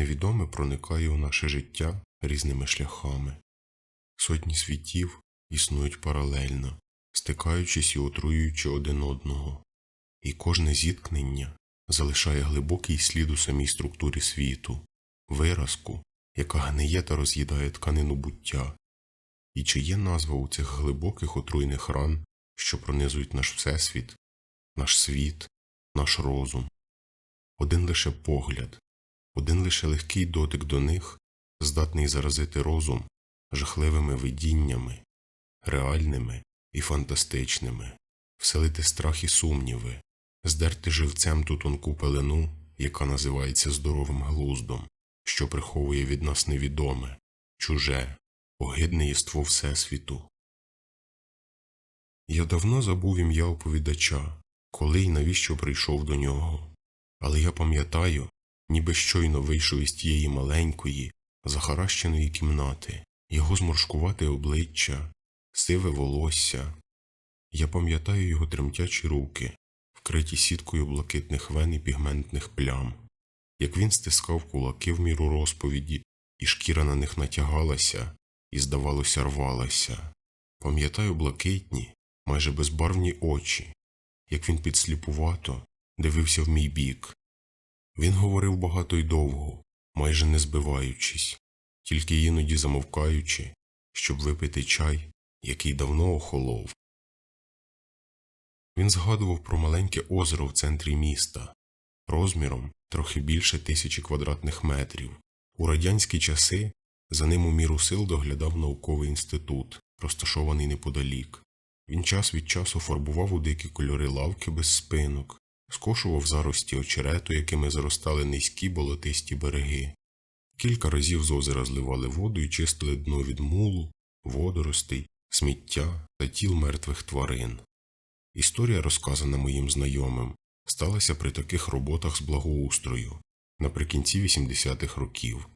невідоме проникає у наше життя різними шляхами. Сотні світів існують паралельно, стикаючись і отруюючи один одного, і кожне зіткнення залишає глибокий слід у самій структурі світу, виразку, яка гниє та роз'їдає тканину буття. І чи є назва у цих глибоких отруйних ран, що пронизують наш всесвіт, наш світ, наш розум? Один лише погляд, один лише легкий дотик до них здатний заразити розум жахливими видіннями, реальними і фантастичними, вселити страх і сумніви, здерти живцем ту тонку пелену, яка називається здоровим глуздом, що приховує від нас невідоме, чуже, огидне єство Всесвіту. Я давно забув ім'я оповідача, коли й навіщо прийшов до нього. Але я пам'ятаю, ніби щойно вийшов із тієї маленької, захаращеної кімнати, його зморшкувате обличчя, сиве волосся. Я пам'ятаю його тремтячі руки, вкриті сіткою блакитних вен і пігментних плям, як він стискав кулаки в міру розповіді, і шкіра на них натягалася і, здавалося, рвалася. Пам'ятаю блакитні, майже безбарвні очі, як він підсліпувато дивився в мій бік. Він говорив багато й довго, майже не збиваючись, тільки іноді замовкаючи, щоб випити чай, який давно охолов. Він згадував про маленьке озеро в центрі міста, розміром трохи більше тисячі квадратних метрів. У радянські часи за ним у міру сил доглядав науковий інститут, розташований неподалік. Він час від часу фарбував у дикі кольори лавки без спинок, скошував зарості очерету, якими заростали низькі болотисті береги. Кілька разів з озера зливали воду і чистили дно від мулу, водоростей, сміття та тіл мертвих тварин. Історія, розказана моїм знайомим, сталася при таких роботах з благоустрою наприкінці 80-х років.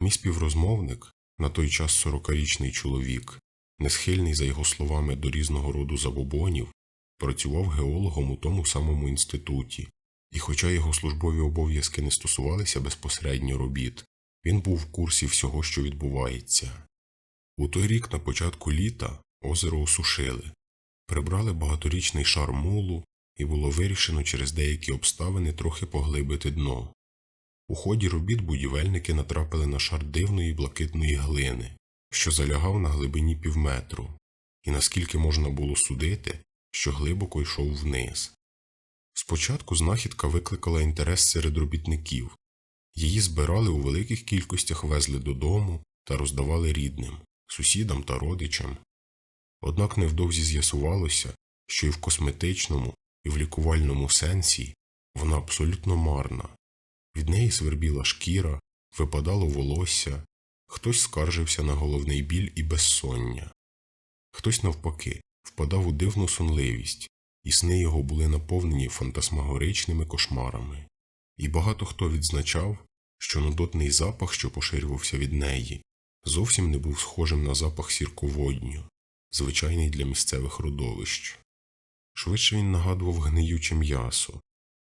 Мій співрозмовник, на той час 40-річний чоловік, не схильний, за його словами, до різного роду забобонів, працював геологом у тому самому інституті, і, хоча його службові обов'язки не стосувалися безпосередньо робіт, він був в курсі всього, що відбувається. У той рік на початку літа озеро осушили, прибрали багаторічний шар мулу, і було вирішено через деякі обставини трохи поглибити дно. У ході робіт будівельники натрапили на шар дивної блакитної глини, що залягав на глибині півметру, і наскільки можна було судити, що глибоко йшов вниз. Спочатку знахідка викликала інтерес серед робітників, її збирали у великих кількостях, везли додому та роздавали рідним, сусідам та родичам. Однак невдовзі з'ясувалося, що і в косметичному, і в лікувальному сенсі вона абсолютно марна. Від неї свербіла шкіра, випадало волосся, хтось скаржився на головний біль і безсоння, хтось, навпаки, впадав у дивну сонливість, і сни його були наповнені фантасмагоричними кошмарами, і багато хто відзначав, що нудотний запах, що поширювався від неї, зовсім не був схожим на запах сірководню, звичайний для місцевих родовищ. Швидше він нагадував гниюче м'ясо,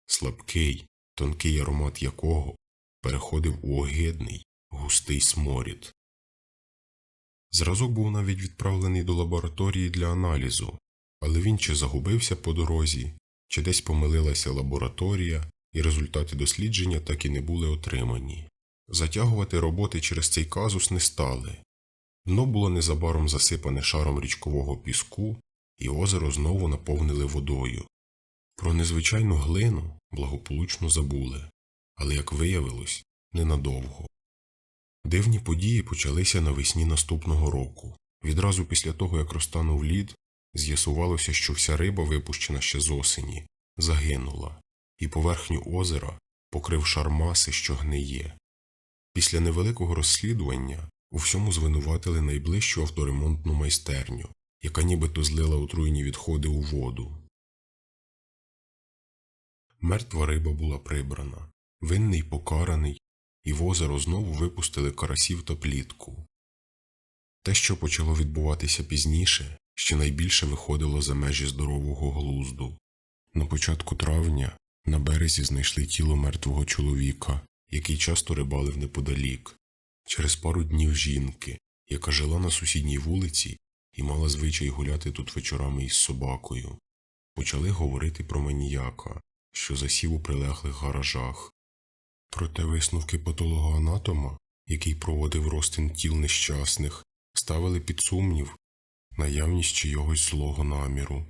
слабкий, тонкий аромат якого переходив у огидний, густий сморід. Зразок був навіть відправлений до лабораторії для аналізу, але він чи загубився по дорозі, чи десь помилилася лабораторія, і результати дослідження так і не були отримані. Затягувати роботи через цей казус не стали. Дно було незабаром засипане шаром річкового піску, і озеро знову наповнили водою. Про незвичайну глину благополучно забули, але, як виявилось, ненадовго. Дивні події почалися навесні наступного року. Відразу після того, як розтанув лід, з'ясувалося, що вся риба, випущена ще з осені, загинула, і поверхню озера покрив шар маси, що гниє. Після невеликого розслідування у всьому звинуватили найближчу авторемонтну майстерню, яка нібито злила отруйні відходи у воду. Мертва риба була прибрана, винний покараний, і в озеро знову випустили карасів та плітку. Те, що почало відбуватися пізніше, ще найбільше виходило за межі здорового глузду. На початку травня на березі знайшли тіло мертвого чоловіка, який часто рибалив неподалік. Через пару днів жінки, яка жила на сусідній вулиці і мала звичай гуляти тут вечорами із собакою, почали говорити про маніяка, що засів у прилеглих гаражах. Проте висновки патологоанатома, який проводив розтин тіл нещасних, ставили під сумнів наявність чийогось злого наміру.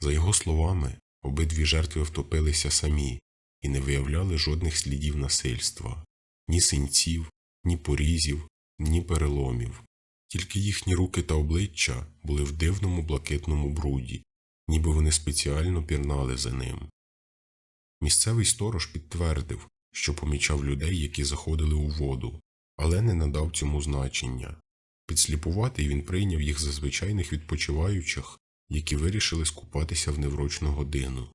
За його словами, обидві жертви втопилися самі і не виявляли жодних слідів насильства ні синців, ні порізів, ні переломів. Тільки їхні руки та обличчя були в дивному блакитному бруді, ніби вони спеціально пірнали за ним. Місцевий сторож підтвердив, що помічав людей, які заходили у воду, але не надав цьому значення. Підсліпуватий він прийняв їх за звичайних відпочиваючих, які вирішили скупатися в неврочну годину.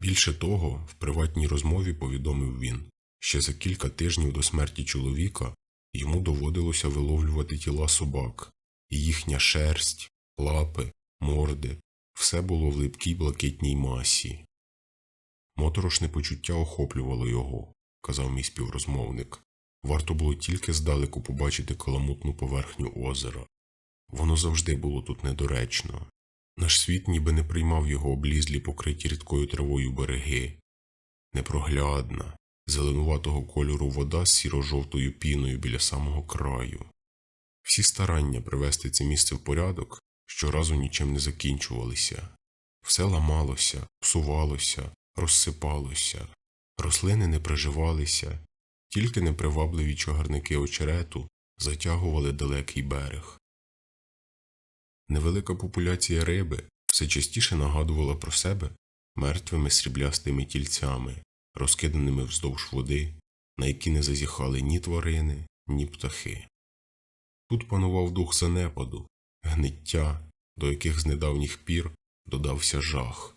Більше того, в приватній розмові повідомив він, що за кілька тижнів до смерті чоловіка йому доводилося виловлювати тіла собак, і їхня шерсть, лапи, морди все було в липкій блакитній масі. Моторошне почуття охоплювало його, казав мій співрозмовник. Варто було тільки здалеку побачити каламутну поверхню озера. Воно завжди було тут недоречно. Наш світ ніби не приймав його облізлі покриті рідкою травою береги. Непроглядна, зеленуватого кольору вода з сіро-жовтою піною біля самого краю. Всі старання привести це місце в порядок щоразу нічим не закінчувалися. Все ламалося, псувалося, розсипалося, рослини не приживалися, тільки непривабливі чагарники очерету затягували далекий берег. Невелика популяція риби все частіше нагадувала про себе мертвими сріблястими тільцями, розкиданими вздовж води, на які не зазіхали ні тварини, ні птахи. Тут панував дух занепаду, гниття, до яких з недавніх пір додався жах.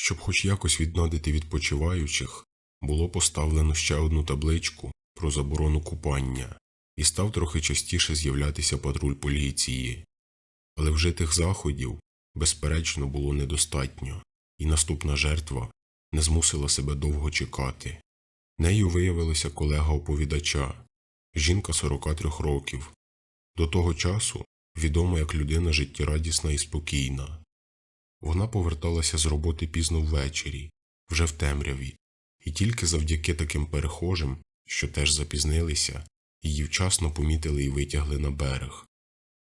Щоб хоч якось віднадити відпочиваючих, було поставлено ще одну табличку про заборону купання і став трохи частіше з'являтися патруль поліції. Але вжитих заходів, безперечно, було недостатньо, і наступна жертва не змусила себе довго чекати. Нею виявилася колега оповідача, жінка 43 років, до того часу відома як людина життєрадісна і спокійна. Вона поверталася з роботи пізно ввечері, вже в темряві, і тільки завдяки таким перехожим, що теж запізнилися, її вчасно помітили і витягли на берег.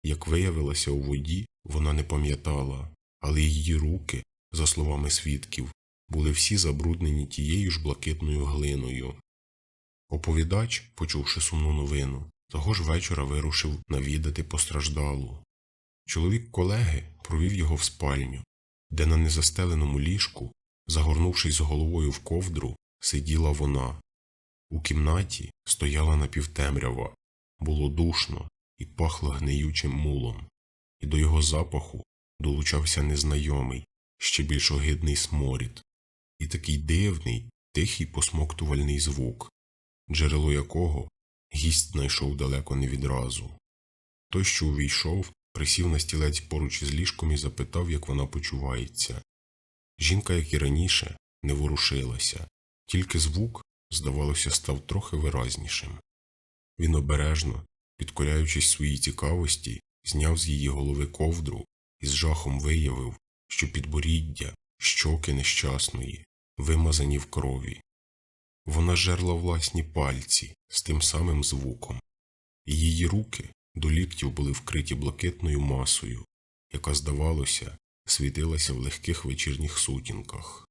Як виявилося у воді, вона не пам'ятала, але її руки, за словами свідків, були всі забруднені тією ж блакитною глиною. Оповідач, почувши сумну новину, того ж вечора вирушив навідати постраждалу. Чоловік колеги провів його в спальню, де на незастеленому ліжку, загорнувшись головою в ковдру, сиділа вона. У кімнаті стояла напівтемрява, було душно і пахло гниючим мулом, і до його запаху долучався незнайомий, ще більш огидний сморід, і такий дивний, тихий посмоктувальний звук, джерело якого гість знайшов далеко не відразу. Той, що увійшов, присів на стілець поруч із ліжком і запитав, як вона почувається. Жінка, як і раніше, не ворушилася, тільки звук, здавалося, став трохи виразнішим. Він обережно, підкоряючись своїй цікавості, зняв з її голови ковдру і з жахом виявив, що підборіддя, щоки нещасної, вимазані в крові. Вона жерла власні пальці з тим самим звуком, і її руки до ліктів були вкриті блакитною масою, яка, здавалося, світилася в легких вечірніх сутінках.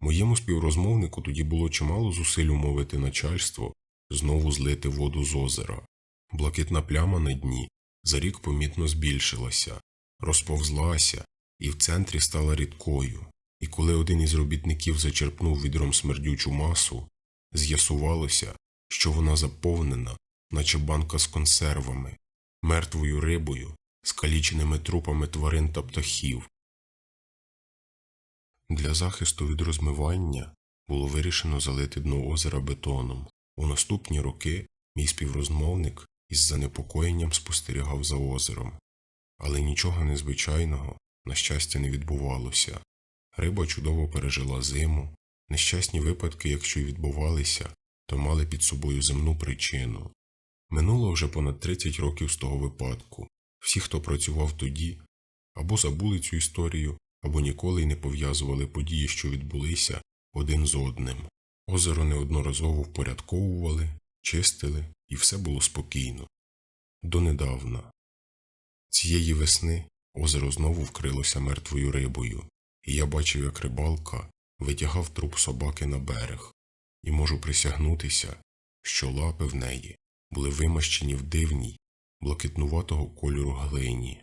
Моєму співрозмовнику тоді було чимало зусиль умовити начальство знову злити воду з озера. Блакитна пляма на дні за рік помітно збільшилася, розповзлася і в центрі стала рідкою, і коли один із робітників зачерпнув відром смердючу масу, з'ясувалося, що вона заповнена, наче банка з консервами, мертвою рибою, скаліченими трупами тварин та птахів. Для захисту від розмивання було вирішено залити дно озера бетоном. У наступні роки мій співрозмовник із занепокоєнням спостерігав за озером, але нічого незвичайного, на щастя, не відбувалося. Риба чудово пережила зиму, Нещасні випадки, якщо й відбувалися, то мали під собою земну причину. Минуло вже понад 30 років з того випадку. Всі, хто працював тоді, або забули цю історію, або ніколи й не пов'язували події, що відбулися, один з одним. Озеро неодноразово впорядковували, чистили, і все було спокійно. Донедавна. Цієї весни озеро знову вкрилося мертвою рибою, і я бачив, як рибалка витягав труп собаки на берег, і можу присягнутися, що лапи в неї були вимащені в дивній, блакитнуватого кольору глині.